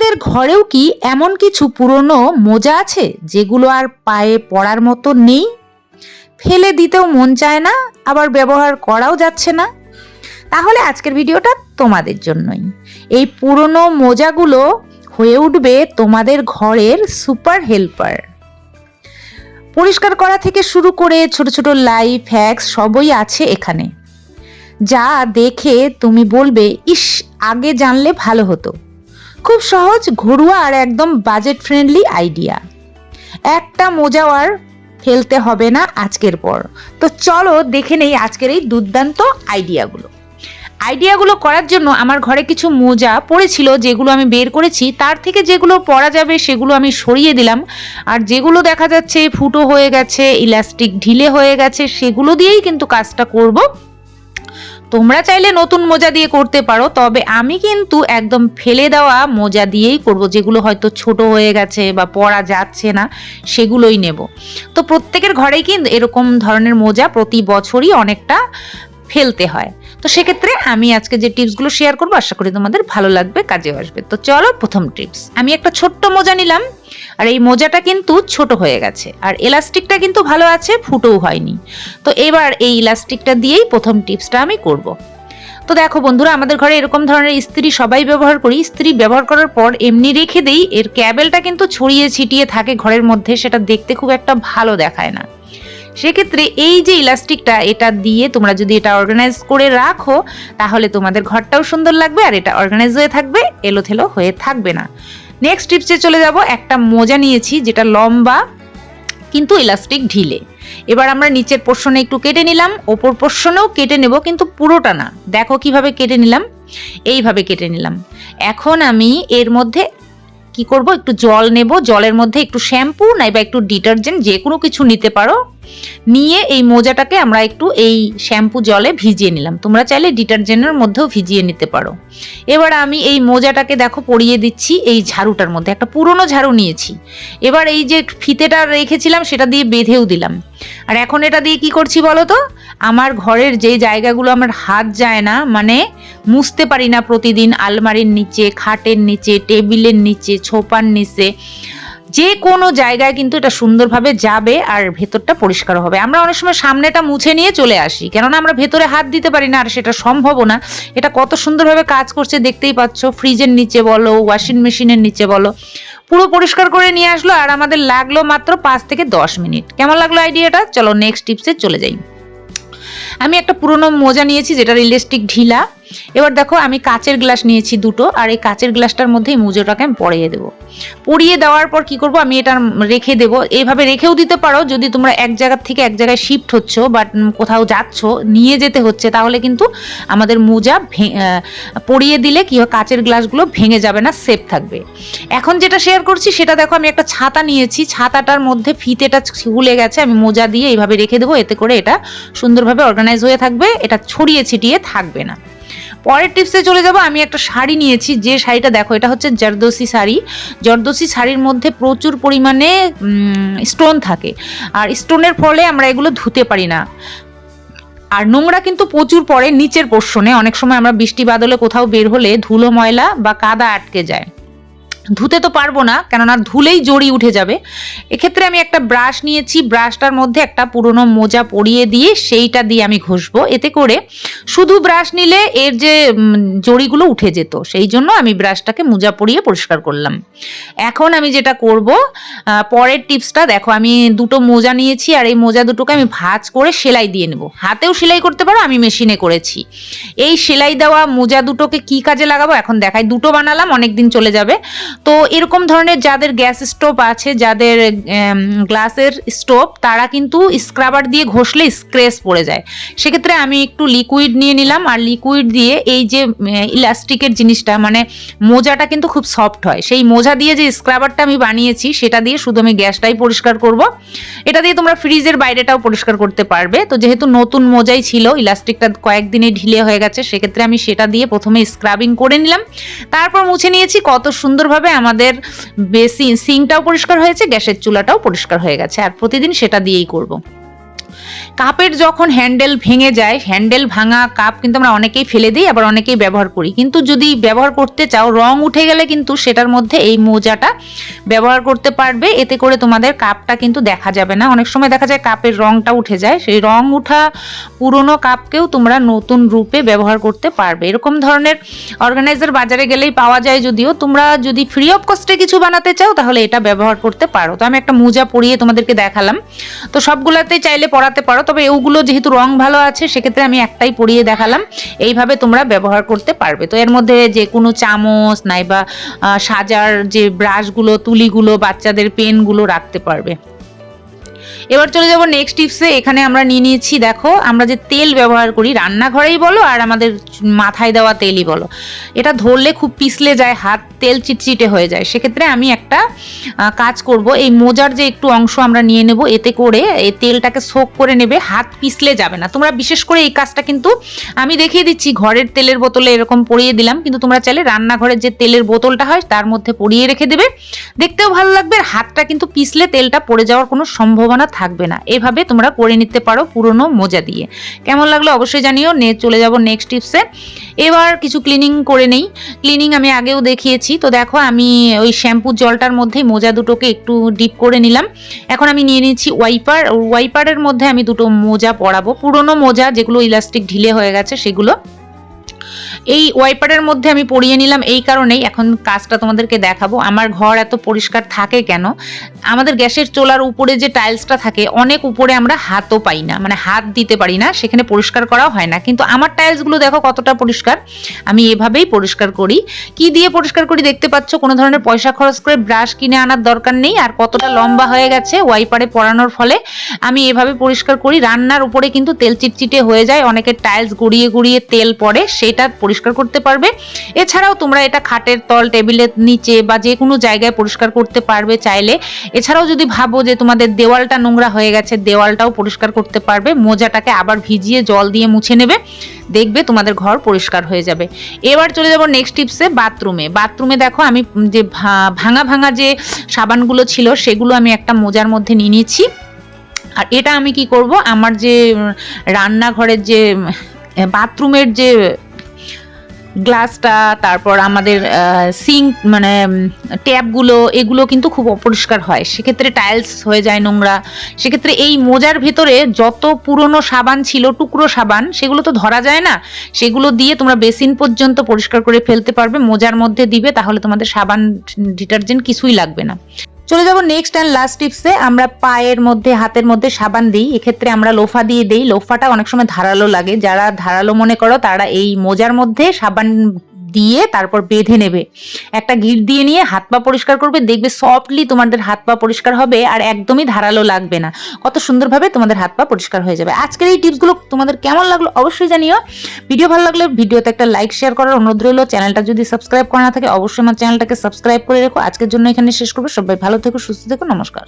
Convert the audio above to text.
তোমাদের ঘরেও কি এমন কিছু পুরনো মোজা আছে যেগুলো আর পায়ে পড়ার মতো নেই? ফেলে দিতেও মন চায় না, আবার ব্যবহার করাও যাচ্ছে না। তাহলে আজকের ভিডিওটা তোমাদের জন্যই। এই পুরনো মোজাগুলো হয়ে উঠবে তোমাদের ঘরের সুপার হেল্পার। পরিষ্কার করা থেকে শুরু করে ছোট ছোট লাইফ হ্যাক্স সবই আছে এখানে। যা দেখে তুমি বলবে, ইস, আগে জানলে ভালো হতো। খুব সহজ, ঘরোয়া আর একদম বাজেট ফ্রেন্ডলি আইডিয়া একটা মোজাও আর ফেলতে হবে না আজকের পর। তো চলো দেখে নেই আজকের এই দুর্দান্ত আইডিয়াগুলো আইডিয়াগুলো করার জন্য আমার ঘরে কিছু মোজা পড়েছিল, যেগুলো আমি বের করেছি। তার থেকে যেগুলো পরা যাবে সেগুলো আমি সরিয়ে দিলাম। আর যেগুলো দেখা যাচ্ছে ফুটো হয়ে গেছে ইলাস্টিক ঢিলে হয়ে গেছে, সেগুলো দিয়েই কিন্তু কাজটা করব। তোমরা চাইলে নতুন মোজা দিয়ে করতে পারো, তবে আমি কিন্তু একদম ফেলে দেওয়া মোজা দিয়েই করব, যেগুলো হয়তো ছোট হয়ে গেছে বা পরা যাচ্ছে না, সেগুলোই নেব। তো প্রত্যেকের ঘরেই কিন্তু এরকম ধরনের মোজা প্রতি বছরই অনেকটা ফেলতে হয়। তো সেক্ষেত্রে আমি আজকে যে টিপসগুলো শেয়ার করব, আশা করি তোমাদের ভালো লাগবে, কাজেও আসবে। তো চলো প্রথম টিপস। আমি একটা ছোট্ট মোজা নিলাম আর এই মোজাটা কিন্তু ছোট হয়ে গেছে। আর এলাস্টিকটা কিন্তু ভালো আছে, ফুটোও হয়নি। তো এবার এই ইলাস্টিকটা দিয়েই প্রথম টিপসটা আমি করব। তো দেখো বন্ধুরা, আমাদের ঘরে এরকম ধরনের ইস্ত্রি সবাই ব্যবহার করি। ইস্ত্রি ব্যবহার করার পর এমনি রেখে দেই, এর ক্যাবেলটা কিন্তু ছড়িয়ে ছিটিয়ে থাকে ঘরের মধ্যে, সেটা দেখতে খুব একটা ভালো দেখায় না। সেক্ষেত্রে এই যে ইলাস্টিকটা এটা দিয়ে তোমরা যদি এটা অর্গানাইজ করে রাখো, তাহলে তোমাদের ঘরটাও সুন্দর লাগবে আর এটা অর্গানাইজ হয়ে থাকবে, এলোথেলো হয়ে থাকবে না। নেক্সট টিপসে চলে যাব, একটা মোজা নিয়েছি যেটা লম্বা কিন্তু ইলাস্টিক ঢিলে। এবার আমরা নিচের পোর্শনে একটু কেটে নিলাম, ওপর পোর্শনেও কেটে নেব কিন্তু পুরোটা না। দেখো কীভাবে কেটে নিলাম, এইভাবে কেটে নিলাম। এখন আমি এর মধ্যে কি করব, একটু জল নেব, জলের মধ্যে একটু শ্যাম্পু নাইবা একটু ডিটারজেন্ট যে কোনো কিছু নিতে পারো। নিয়ে এই মোজাটাকে আমরা একটু এই শ্যাম্পু জলে ভিজিয়ে নিলাম। তোমরা চাইলে ডিটারজেন্টের মধ্যেও ভিজিয়ে নিতে পারো। এবার আমি এই মোজাটাকে দেখো পরিয়ে দিচ্ছি এই ঝাড়ুটার মধ্যে। একটা পুরনো ঝাড়ু নিয়েছি। এবার এই যে ফিতেটা রেখেছিলাম সেটা দিয়ে বেঁধেও দিলাম। আর এখন এটা দিয়ে কি করছি বলো তো? আমার ঘরের যে জায়গাগুলো আমার হাত যায় না মানে মুছতে পারি না প্রতিদিন। আলমারির নিচে, খাটের নিচে, টেবিলের নিচে, ছোপার নিচে যে কোনো জায়গায় কিন্তু এটা সুন্দরভাবে যাবে আর ভেতরটা পরিষ্কার হবে। আমরা অনেক সময় সামনেটা মুছে নিয়ে চলে আসি, কেননা আমরা ভেতরে হাত দিতে পারি না আর সেটা সম্ভবও না। এটা কত সুন্দরভাবে কাজ করছে, দেখতেই পাচ্ছ। ফ্রিজের নিচে বলো, ওয়াশিং মেশিনের নিচে বলো। পুরো পরিষ্কার করে নিয়ে আসলো আর আমাদের লাগল মাত্র পাঁচ থেকে দশ মিনিট। কেমন লাগল আইডিয়াটা? চলো নেক্সট টিপসে চলে যাই। আমি একটা পুরনো মোজা নিয়েছি, যেটা ইলেকট্রিক ঢিলা। এবার দেখো, আমি কাচের গ্লাস নিয়েছি দুটো, আর এই কাচের গ্লাসটার মধ্যে এই মুজোটাকে আমি পরিয়ে দেবো। পরিয়ে দেওয়ার পর কি করব, আমি এটা রেখে দেব। এইভাবে রেখেও দিতে পারো, যদি তোমরা এক জায়গা থেকে এক জায়গায় শিফট হচ্ছ বা কোথাও যাচ্ছ, নিয়ে যেতে হচ্ছে, তাহলে কিন্তু আমাদের মোজা পরিয়ে দিলে কি হয়, কাচের গ্লাসগুলো ভেঙে যাবে না সেফ থাকবে। এখন যেটা শেয়ার করছি, সেটা দেখো, আমি একটা ছাতা নিয়েছি, ছাতাটার মধ্যে ফিতেটা খুলে গেছে, আমি মোজা দিয়ে এইভাবে রেখে দেবো, এতে করে এটা সুন্দরভাবে অর্গানাইজ হয়ে থাকবে, এটা ছড়িয়ে ছিটিয়ে থাকবে না। পরের টিপসে চলে যাব। আমি একটা শাড়ি নিয়েছি, যে শাড়িটা দেখো, এটা হচ্ছে জর্দোসি শাড়ি। জর্দোসি শাড়ির মধ্যে প্রচুর পরিমাণে স্টোন থাকে। আর স্টোনের ফলে আমরা এগুলো ধুতে পারি না। আর নোংরা কিন্তু প্রচুর পরে নিচের পোর্শনে অনেক সময় আমরা বৃষ্টি বাদলে কোথাও বের হলে ধুলো ময়লা বা কাদা আটকে যায়। ধুতে তো পারব না, কেননা ধুলেই জড়ি উঠে যাবে। এক্ষেত্রে আমি একটা ব্রাশ নিয়েছি, ব্রাশটার মধ্যে একটা পুরনো মোজা পরিয়ে দিয়ে সেইটা দিয়ে আমি ঘষবো। এতে করে শুধু ব্রাশ নিলে এর যে জড়িগুলো উঠে যেত, সেই জন্য আমি ব্রাশটাকে মোজা পরিয়ে পরিষ্কার করলাম। এখন আমি যেটা করব পরের টিপসটা দেখো, আমি দুটো মোজা নিয়েছি আর এই মোজা দুটোকে আমি ভাজ করে সেলাই দিয়ে নেব। হাতেও সেলাই করতে পারো, আমি মেশিনে করেছি। এই সেলাই দেওয়া মোজা দুটোকে কি কাজে লাগাবো এখন দেখাই, দুটো বানালাম অনেক দিন চলে যাবে। তো এরকম ধরনের যাদের গ্যাস স্টোভ আছে, যাদের গ্লাসের স্টোভ, তারা কিন্তু স্ক্রাবার দিয়ে ঘষলে স্ক্রেচ পড়ে যায়। সেক্ষেত্রে আমি একটু লিকুইড নিয়ে নিলাম আর লিকুইড দিয়ে এই যে ইলাস্টিকের জিনিসটা মানে মোজাটা কিন্তু খুব সফট হয়। সেই মোজা দিয়ে যে স্ক্রাবারটা আমি বানিয়েছি, সেটা দিয়ে শুধু আমি গ্যাসটাই পরিষ্কার করব। এটা দিয়ে তোমরা ফ্রিজের বাইরেটাও পরিষ্কার করতে পারবে। তো যেহেতু নতুন মোজাই ছিল, ইলাস্টিকটা কয়েকদিনে ঢিলে হয়ে গেছে, সেক্ষেত্রে আমি সেটা দিয়ে প্রথমে স্ক্রাবিং করে নিলাম। তারপর মুছে নিয়েছি কত সুন্দরভাবে হিসাবে আমাদের বেসিন সিংটাও পরিষ্কার হয়েছে, গ্যাসের চুলাটাও পরিষ্কার হয়ে গেছে, আর প্রতিদিন সেটা দিয়েই করব। কাপের যখন হ্যান্ডেল ভেঙে যায়, হ্যান্ডেল ভাঙা কাপ কিন্তু আমরা অনেকেই ফেলে দিই, আবার অনেকেই ব্যবহার করি। কিন্তু যদি ব্যবহার করতে চাও, রং উঠে গেলে কিন্তু সেটার মধ্যে এই মোজাটা ব্যবহার করতে পারবে। এতে করে তোমাদের কাপটা কিন্তু দেখা যাবে না। অনেক সময় দেখা যায় কাপের রংটা উঠে যায়, সেই রং উঠা পুরনো কাপকেও তোমরা নতুন রূপে ব্যবহার করতে পারবে। এরকম ধরনের অর্গানাইজার বাজারে গেলেই পাওয়া যায় যদিও। তোমরা যদি ফ্রি অফ কস্টে কিছু বানাতে চাও, তাহলে এটা ব্যবহার করতে পারো। তো আমি একটা মোজা পরিয়ে তোমাদেরকে দেখালাম। তো সবগুলোতেই চাইলে পরাতে পারো। তবে ওগুলো যেহেতু রং ভালো আছে, সেক্ষেত্রে আমি একটাই পরিয়ে দেখালাম। এইভাবে তোমরা ব্যবহার করতে পারবে। তো এর মধ্যে যে কোনো চামচ নাইবা সাজার যে ব্রাশগুলো তুলিগুলো, বাচ্চাদের পেনগুলো রাখতে পারবে। এবার চলে যাব নেক্সট টিপসে এখানে আমরা নিয়ে নিয়েছি, দেখো, আমরা যে তেল ব্যবহার করি, রান্নাঘরেই বলো আর আমাদের মাথায় দেওয়া তেলই বলো। এটা ধরলে খুব পিছলে যায়, হাত তেল চিটচিটে হয়ে যায়। সেক্ষেত্রে আমি একটা কাজ করব। এই মোজার যে একটু অংশ আমরা নিয়ে নেব, এতে করে এই তেলটাকে সোক করে নেবে, হাত পিছলে যাবে না। তোমরা বিশেষ করে এই কাজটা কিন্তু আমি দেখিয়ে দিচ্ছি, ঘরের তেলের বোতলে এরকম পরিয়ে দিলাম। কিন্তু তোমরা চাইলে রান্নাঘরের যে তেলের বোতলটা হয়, তার মধ্যে পরিয়ে রেখে দেবে। দেখতেও ভালো লাগবে হাতটা কিন্তু পিছলে তেলটা পড়ে যাওয়ার কোনো সম্ভাবনা থাকবে না। এভাবে তোমরা করে নিতে পারো পুরনো মোজা দিয়ে। কেমন লাগল অবশ্যই জানিও। নে, চলে যাব নেক্সট টিপসে এবার কিছু ক্লিনিং করে নেই। ক্লিনিং আমি আগেও দেখিয়েছি। তো দেখো, আমি ওই শ্যাম্পুর জলটার মধ্যেই মোজা দুটোকে একটু ডিপ করে নিলাম। এখন আমি নিয়ে নিচ্ছি ওয়াইপার ওয়াইপারের মধ্যে আমি দুটো মোজা পরাবো। পুরনো মোজা যেগুলো ইলাস্টিক ঢিলে হয়ে গেছে সেগুলো এই ওয়াইপারের মধ্যে আমি পরিয়ে নিলাম এই কারণেই এখন কাজটা তোমাদেরকে দেখাবো। আমার ঘর এত পরিষ্কার থাকে কেন? আমাদের গ্যাসের চোলার উপরে যে টাইলসটা থাকে, অনেক উপরে আমরা হাতও পাই না মানে হাত দিতে পারি না, সেখানে পরিষ্কার করাও হয় না। কিন্তু আমার টাইলসগুলো দেখো কতটা পরিষ্কার। আমি এভাবেই পরিষ্কার করি। কি দিয়ে পরিষ্কার করি দেখতে পাচ্ছ? কোনো ধরনের পয়সা খরচ করে ব্রাশ কিনে আনার দরকার নেই, আর কতটা লম্বা হয়ে গেছে ওয়াইপারে পরানোর ফলে। আমি এভাবে পরিষ্কার করি। রান্নার উপরে কিন্তু তেল চিটচিটে হয়ে যায়, অনেকের টাইলস গুড়িয়ে গুড়িয়ে তেল পড়ে, সেটা পরিষ্কার করতে পারবে। এছাড়াও তোমরা এটা খাটের তল, টেবিলের নিচে বা যে কোনো জায়গায় পরিষ্কার করতে পারবে চাইলে। এছাড়াও যদি ভাবো যে তোমাদের দেওয়ালটা নোংরা হয়ে গেছে, দেওয়ালটাও পরিষ্কার করতে পারবে। মোজাটাকে আবার ভিজিয়ে জল দিয়ে মুছে নেবে। দেখবে তোমাদের ঘর পরিষ্কার হয়ে যাবে। এবার চলে যাব নেক্সট টিপসে বাথরুমে বাথরুমে দেখো আমি যে ভাঙা ভাঙা যে সাবানগুলো ছিল, সেগুলো আমি একটা মোজার মধ্যে নিয়ে নিয়েছি। আর এটা আমি কি করব? আমার যে রান্নাঘরের যে বাথরুমের যে গ্লাসটা, তারপর আমাদের সিঙ্ক মানে ট্যাপগুলো, এগুলো কিন্তু খুব অপরিষ্কার হয়। সেক্ষেত্রে টাইলস হয়ে যায় নোংরা। সেক্ষেত্রে এই মোজার ভেতরে যত পুরনো সাবান ছিল, টুকরো সাবান, সেগুলো তো ধরা যায় না। সেগুলো দিয়ে তোমরা বেসিন পর্যন্ত পরিষ্কার করে ফেলতে পারবে। মোজার মধ্যে দিবে, তাহলে তোমাদের সাবান ডিটারজেন্ট কিছুই লাগবে না। চলে যাব নেক্সট অ্যান্ড লাস্ট টিপসে আমরা পায়ের মধ্যে, হাতের মধ্যে সাবান দিই। এক্ষেত্রে আমরা লোফা দিয়ে দিই। লোফাটা অনেক সময় ধারালো লাগে। যারা ধারালো মনে করো, তারা এই মোজার মধ্যে সাবান দিয়ে তারপর বেঁধে নেবে। একটা গিট দিয়ে নিয়ে হাত পা পরিষ্কার করবে, দেখবে সফটলি তোমাদের হাত পা পরিষ্কার হবে আর একদমই ধারালো লাগবে না। কত সুন্দরভাবে তোমাদের হাত পা পরিষ্কার হয়ে যাবে। আজকের এই টিপসগুলো তোমাদের কেমন লাগল অবশ্যই জানিও। ভিডিও ভালো লাগলে ভিডিওতে একটা লাইক শেয়ার করার অনুরোধ রইল। চ্যানেলটা যদি সাবস্ক্রাইব করা না থাকে, অবশ্যই আমার চ্যানেলটাকে সাবস্ক্রাইব করে রেখো। আজকের জন্য এখানে শেষ করব। সবাই ভালো থেকো, সুস্থ থেকো, নমস্কার।